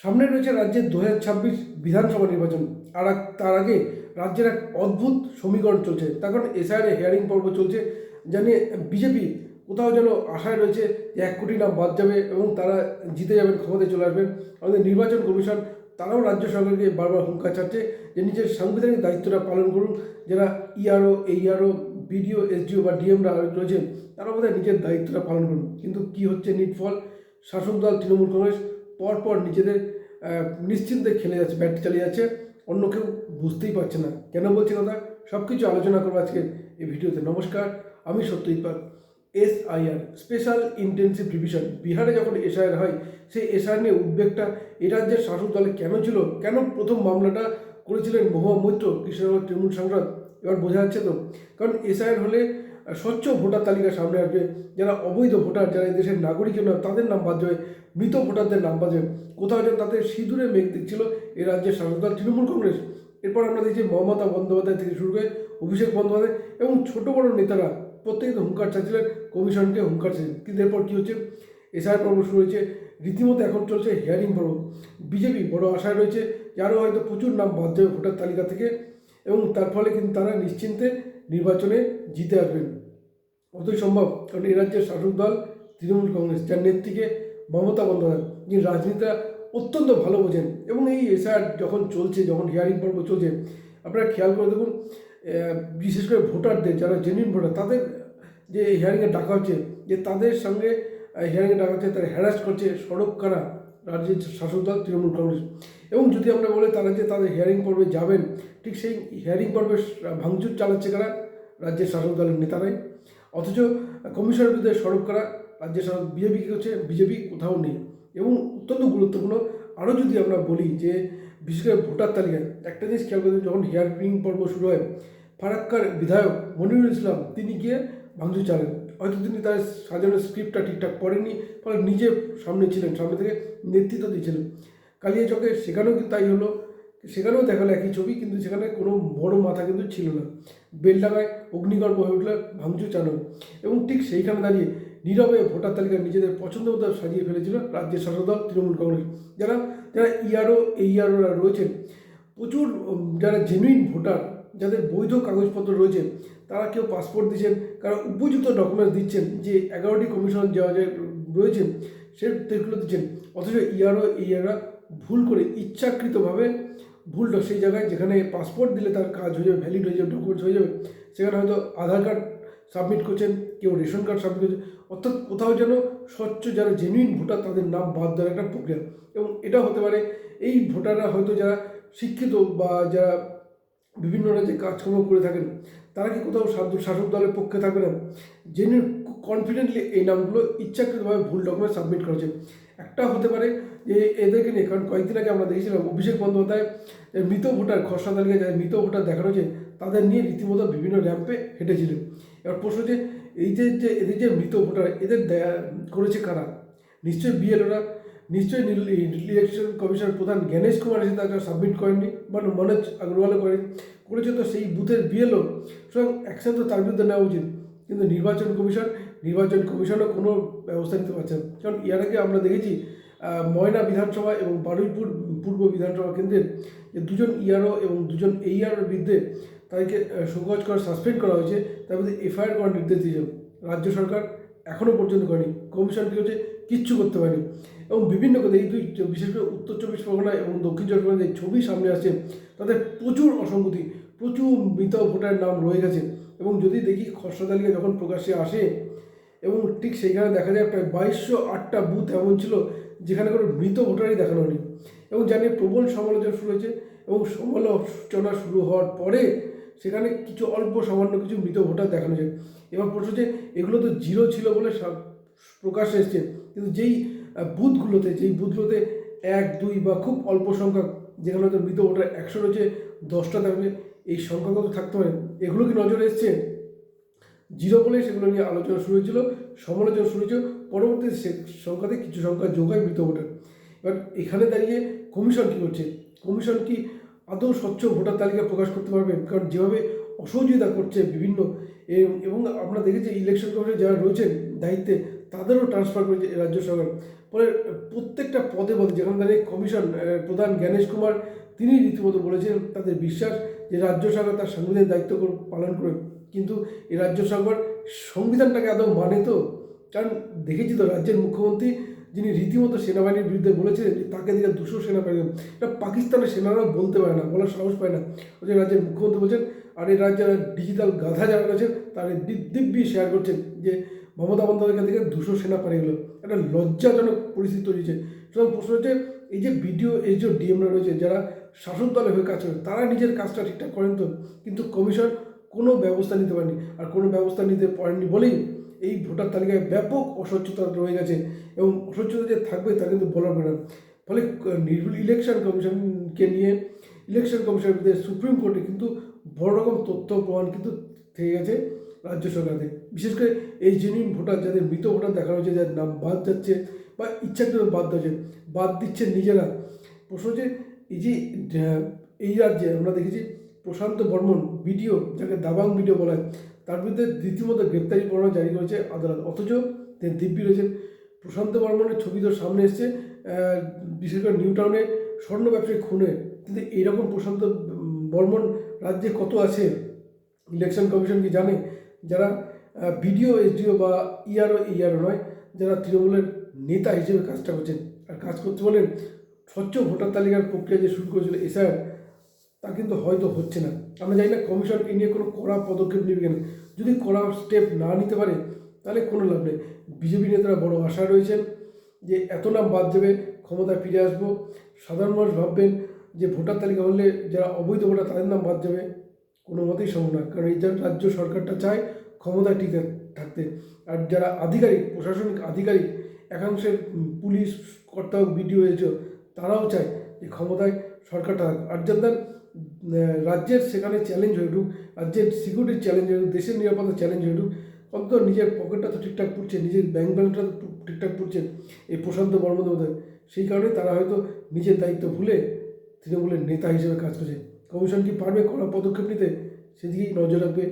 সামনে রয়েছে রাজ্যের দু ছাব্বিশ বিধানসভা নির্বাচন। আর তার আগে রাজ্যের এক অদ্ভুত সমীকরণ চলছে। তার কারণ এসআইআর হিয়ারিং পর্ব চলছে জানিয়ে বিজেপি কোথাও যেন আশায় রয়েছে যে এক কোটি নাম বাদ যাবে এবং তারা জিতে যাবেন, ক্ষমতায় চলে আসবেন। আমাদের নির্বাচন কমিশন, তারাও রাজ্য সরকারকে বারবার হুঙ্কার ছাড়ছে যে নিজের সাংবিধানিক দায়িত্বটা পালন করুন। যারা ইআরও এইআরও বিডিও এসডিও বা ডিএমরা রয়েছেন তারা বোধহয় নিজের দায়িত্বটা পালন করুন। কিন্তু কি হচ্ছে নিটফল? শাসক দল, তৃণমূল কংগ্রেস পরপর নিজেদের নিশ্চিন্তে খেলে যাচ্ছে, ব্যাট চালিয়ে যাচ্ছে। অন্য কেউ বুঝতেই পারছে না। কেন বলছি কথা? সব কিছু আলোচনা করব আজকে এই ভিডিওতে। নমস্কার, আমি Satyajit Pal S SIR special intensive revision বিহারে যখন এসআইআর হয়, সেই এসআইআর নিয়ে উদ্বেগটা এ রাজ্যের শাসক দলে কেন ছিল? কেন প্রথম মামলাটা করেছিলেন মহুয়া মৈত্র, কৃষ্ণনগর তৃণমূল সাংসদ? এবার বোঝা যাচ্ছে তো। কারণ এসআইআর হলে স্বচ্ছ ভোটার তালিকা সামনে আসবে। যারা অবৈধ ভোটার, যারা দেশের নাগরিক নয়, তাদের নাম বাদ যাবে মৃত ভোটারদের নাম বাদ যাবে কোথাও যেন তাদের সিঁদুরে মেঘ দেখছিল এ রাজ্যের দল তৃণমূল কংগ্রেস। এরপর আমরা দেখছি মমতা বন্দ্যোপাধ্যায় থেকে শুরু করে অভিষেক বন্দ্যোপাধ্যায় এবং ছোট বড় নেতারা প্রত্যেকে হুঙ্কার চাচ্ছিলেন, কমিশনকে হুঙ্কার চাচ্ছিলেন। কিন্তু এরপর কী হচ্ছে? এসআই পর্ব শুরু হয়েছে। রীতিমতো এখন চলছে হিয়ারিং পর্ব। বিজেপি বড় আশায় রয়েছে যে আরও হয়তো প্রচুর নাম বাদ যাবে ভোটার তালিকা থেকে এবং তার ফলে কিন্তু তারা নিশ্চিন্তে নির্বাচনে জিতে আসবেন। অতই সম্ভব কারণ এই রাজ্যের শাসক দল তৃণমূল কংগ্রেস, যার নেত্রীকে মমতা বন্দ্যোপাধ্যায়, যিনি রাজনীতিটা অত্যন্ত ভালো বোঝেন এবং এই এসআর যখন চলছে, যখন হিয়ারিং পর্ব চলছে, আপনারা খেয়াল করে দেখুন বিশেষ করে ভোটারদের, যারা জেনুইন ভোটার, তাদের যে হিয়ারিংয়ে ডাকা হচ্ছে, যে তাদের সঙ্গে হিয়ারিংয়ে ডাকা হচ্ছে, তারা হ্যারাস করছে সড়ক কারা রাজ্যের শাসক দল তৃণমূল কংগ্রেস। এবং যদি আমরা বলে তারা যে তাদের হিয়ারিং পর্বে যাবেন ঠিক সেই হিয়ারিং পর্বে ভাঙচুর চালাচ্ছে কারা? রাজ্যের শাসক দলের নেতারাই। অথচ কমিশনের বিরুদ্ধে সরব করা? রাজ্যের শাসক বিজেপি কী হচ্ছে বিজেপি কোথাও নেই। এবং অত্যন্ত গুরুত্বপূর্ণ, আরও যদি আমরা বলি যে, বিশেষ করে ভোটার তালিকায়, একটা জিনিস খেয়াল করতে যখন হিয়ারিং পর্ব শুরু হয়, ফারাক্কার বিধায়ক মনিরুল ইসলাম, তিনি গিয়ে ভাঙচুর চালেন। হয়তো তিনি তার সাজানোর স্ক্রিপ্টটা ঠিকঠাক পড়েননি, ফলে নিজে সামনে ছিলেন, সামনে থেকে নেতৃত্ব দিয়েছিলেন। কালিয়াচকে সেখানেও কিন্তু তাই হলো। সেখানেও দেখাল একই ছবি, কিন্তু সেখানে কোনো বড় মাথা কিন্তু ছিল না। বেলডাঙায় অগ্নিগর্ভ হয়ে উঠলে ভাঙচুর চালানো এবং ঠিক সেইখানে দাঁড়িয়ে নীরবে ভোটার তালিকা নিজেদের পছন্দ মতো সাজিয়ে ফেলেছিল রাজ্যের শাসক দল তৃণমূল কংগ্রেস। যারা যারা ইয়ারও এই ইয়ারোরা রয়েছেন, প্রচুর যারা জেনুইন ভোটার, যাদের বৈধ কাগজপত্র রয়েছে, তারা কেউ পাসপোর্ট দিচ্ছেন কারণ উপযুক্ত ডকুমেন্টস দিচ্ছেন, যে এগারোটি কমিশন যা যা রয়েছে সেগুলো দিচ্ছেন, অথচ ইয়ারও এই ইয়াররা ভুল করে ইচ্ছাকৃতভাবে ভুলটা সেই জায়গায় যেখানে পাসপোর্ট দিলে তার কাজ হয়ে যাবে ভ্যালিড হয়ে যাবে ডকুমেন্টস হয়ে যাবে, সেখানে হয়তো আধার কার্ড সাবমিট করছেন, কেউ রেশন কার্ড সাবমিট করছেন, অর্থাৎ কোথাও যেন স্বচ্ছ যারা জেনুইন ভোটার তাদের নাম বাদ দেওয়ার একটা প্রক্রিয়া। এবং এটা হতে পারে এই ভোটাররা হয়তো যারা শিক্ষিত বা যারা বিভিন্ন রাজ্যে কাজকর্ম করে থাকেন, তারা কি কোথাও শাসক দলের পক্ষে থাকবে না? জেনে কনফিডেন্টলি এই নামগুলো ইচ্ছাকৃতভাবে ভুল ডকুমেন্ট সাবমিট করেছে একটা হতে পারে যে এদেরকে নিয়ে, কারণ কয়েকদিন আগে আমরা দেখেছিলাম অভিষেক বন্দ্যোপাধ্যায় মৃত ভোটার, খসড়া তালিকায় যাদের মৃত ভোটার দেখানো হয়েছে, তাদের নিয়ে রীতিমতো বিভিন্ন র্যাম্পে হেঁটেছিলেন। এবার প্রশ্ন যে এই যে যে এদের যে মৃত ভোটার, এদের করেছে কারা? নিশ্চয়ই বিএলওরা নিশ্চয়ই ইলেকশন কমিশনের প্রধান জ্ঞানেশ কুমার এসে তারা সাবমিট করেননি, বা মনোজ আগরওয়ালও করেন করেছে তো সেই বুথের বিএলও সুতরাং তো তার বিরুদ্ধে নেওয়া উচিত। কিন্তু নির্বাচন কমিশন, নির্বাচন কমিশনও কোনো ব্যবস্থা নিতে পারছে না। কারণ এর আগে আমরা দেখেছি ময়না বিধানসভা এবং বারুইপুর পূর্ব বিধানসভা কেন্দ্রের যে দুজন ইয়ারও এবং দুজন এইআরওর বিরুদ্ধে তাদেরকে শোকজ করা সাসপেন্ড করা হয়েছে, তার মধ্যে এফআইআর করার নির্দেশ দিয়েছে। রাজ্য সরকার এখনও পর্যন্ত করেনি। কমিশন কী হচ্ছে? কিচ্ছু করতে পারেনি। এবং বিভিন্ন কথা, এই দুই বিশেষ করে উত্তর চব্বিশ পরগনা এবং দক্ষিণ চব্বিশ পরগনা যে ছবি সামনে আসছে তাদের প্রচুর অসঙ্গতি, প্রচুর মৃত ভোটারের নাম রয়ে গেছে। এবং যদি দেখি খসড়া তালিকা যখন প্রকাশ্যে আসে, এবং ঠিক সেইখানে দেখা যায় প্রায় বাইশশো আটটা বুথ এমন ছিল যেখানে কোনো মৃত ভোটারই দেখানো হয়নি। এবং জানি প্রবল সমালোচনা শুরু হয়েছে এবং সমালোচনা শুরু হওয়ার পরে সেখানে কিছু অল্প সামান্য কিছু মৃত ভোটার দেখানো যায় এবার প্রশ্ন যে এগুলো তো জিরো ছিল বলে প্রকাশ্যে এসছে। কিন্তু যেই বুথগুলোতে যেই বুথগুলোতে এক, দুই বা খুব অল্প সংখ্যক যেখানে হয়তো মৃত ভোটার একশো রয়েছে, দশটা থাকবে এই সংখ্যা কত থাকতে পারে এগুলো কি নজরে এসছে? জিরো বলে সেগুলো নিয়ে আলোচনা শুরু হয়েছিল, সমালোচনা শুরু হয়েছিল। পরবর্তী সে সংখ্যাতে কিছু সংখ্যা যোগায় মৃত ভোটার। এবার এখানে দাঁড়িয়ে কমিশন কী করছে? কমিশন কি আদৌ স্বচ্ছ ভোটার তালিকা প্রকাশ করতে পারবে? কারণ যেভাবে অসহযোগিতা করছে বিভিন্ন এবং আমরা দেখেছি ইলেকশন কমিশনে যারা রয়েছেন দায়িত্বে, তাদেরও ট্রান্সফার করেছে রাজ্য সরকার। ফলে প্রত্যেকটা পদে পদে যেখানে দাঁড়িয়ে কমিশন প্রধান জ্ঞানেশ কুমার, তিনি রীতিমতো বলেছেন, তাদের বিশ্বাস যে রাজ্য সরকার তার সাংবিধানিক দায়িত্ব পালন করে কিন্তু এই রাজ্য সরকার সংবিধানটাকে আদৌ মানে তো? কারণ দেখেছি তো রাজ্যের মুখ্যমন্ত্রী যিনি রীতিমতো সেনাবাহিনীর বিরুদ্ধে বলেছিলেন যে তাকে দিকে দুশো সেনা পাঠিয়ে এটা পাকিস্তানের সেনারাও বলতে পারে না, বলার সাহস পায় না। ওই যে রাজ্যের মুখ্যমন্ত্রী বলছেন, আর এই রাজ্যের ডিজিটাল গাধা যারা রয়েছেন, তারা দিব্যি শেয়ার করছেন যে মমতা বন্দ্যোপাধ্যায় থেকে দুশো সেনা পাঠিয়ে গেলো। একটা লজ্জাজনক পরিস্থিতি তৈরি হয়েছে। সুতরাং প্রশ্ন হচ্ছে এই যে বিডিও, এই যে ডিএমরা রয়েছে, যারা শাসক দলে হয়ে কাজ করে, তারা নিজের কাজটা ঠিকঠাক করেন তো? কিন্তু কমিশন কোনো ব্যবস্থা নিতে পারেনি, আর কোনো ব্যবস্থা নিতে পারেনি বলেই এই ভোটার তালিকায় ব্যাপক অস্বচ্ছতা রয়ে গেছে। এবং অস্বচ্ছতা যে থাকবে তা কিন্তু বলার না। ফলে নির্ভুল ইলেকশন কমিশনকে নিয়ে ইলেকশন কমিশনের বিরুদ্ধে সুপ্রিম কোর্টে কিন্তু বড় রকম তথ্য প্রমাণ কিন্তু থেকে গেছে রাজ্য সরকারকে বিশেষ করে এই জেনুইন ভোটার, যাদের মৃত ভোটার দেখানো হচ্ছে যাদের নাম বাদ যাচ্ছে বা ইচ্ছাকৃত বাদ যাচ্ছে বাদ দিচ্ছেন নিজেরা। প্রশ্ন হচ্ছে, এই যে এই রাজ্যে আমরা দেখেছি প্রশান্ত বর্মন বিডিও যাকে দাবাং বিডিও বলা হয়, তার বিরুদ্ধে রীতিমতো গ্রেপ্তারি পরোয়ানা জারি করেছে আদালত, অথচ তিনি দিব্যি রয়েছেন। প্রশান্ত বর্মনের ছবি তো সামনে এসছে বিশেষ করে নিউ টাউনে স্বর্ণ ব্যবসায়ী খুনে। কিন্তু এইরকম প্রশান্ত বর্মন রাজ্যে কত আছে? ইলেকশন কমিশন কি জানে? যারা বিডিও এসডিও বা ইআরও ইআরও নয়, যারা তৃণমূলের নেতা হিসেবে কাজটা করছেন। আর কাজ করতে বলেন স্বচ্ছ ভোটার তালিকার প্রক্রিয়া যে শুরু করেছিল এসআইআর তা কিন্তু হয়তো হচ্ছে না। আমরা জানি না কমিশন এ নিয়ে কোনো কড়া পদক্ষেপ নেবে কেন। যদি কড়া স্টেপ না নিতে পারে, তাহলে কোনো লাভ নেই। বিজেপি নেতারা বড় আশা রয়েছেন যে এত নাম বাদ যাবে ক্ষমতায় ফিরে আসব। সাধারণ মানুষ ভাববেন যে ভোটার তালিকা হলে যারা অবৈধ ভোটার, তাদের নাম বাদ যাবে। কোনো মতেই সম্ভব না। কারণ এই রাজ্য সরকারটা চায়, ক্ষমতায় টিকে থাকতে। আর যারা আধিকারিক, প্রশাসনিক আধিকারিক একাংশের পুলিশ কর্তা বিডিও এসডিও তারাও চায় যে ক্ষমতায় সরকারটা আর যাদের রাজ্যের সেখানে চ্যালেঞ্জ হয়ে উঠুক, রাজ্যের সিকিউরিটির চ্যালেঞ্জ হয়ে উঠুক, দেশের নিরাপত্তার চ্যালেঞ্জ হয়ে উঠুক, অন্তত নিজের পকেটটা তো ঠিকঠাক পড়ছে, নিজের ব্যাংক ব্যালেন্সটা তো ঠিকঠাক পড়ছে, এই প্রশান্ত বর্মনের মধ্যে সেই কারণে তারা হয়তো নিজের দায়িত্ব ভুলে তৃণমূলের নেতা হিসেবে কাজ করছে। কমিশন কি পারবে কড়া পদক্ষেপ নিতে? সেদিকেই নজর রাখবে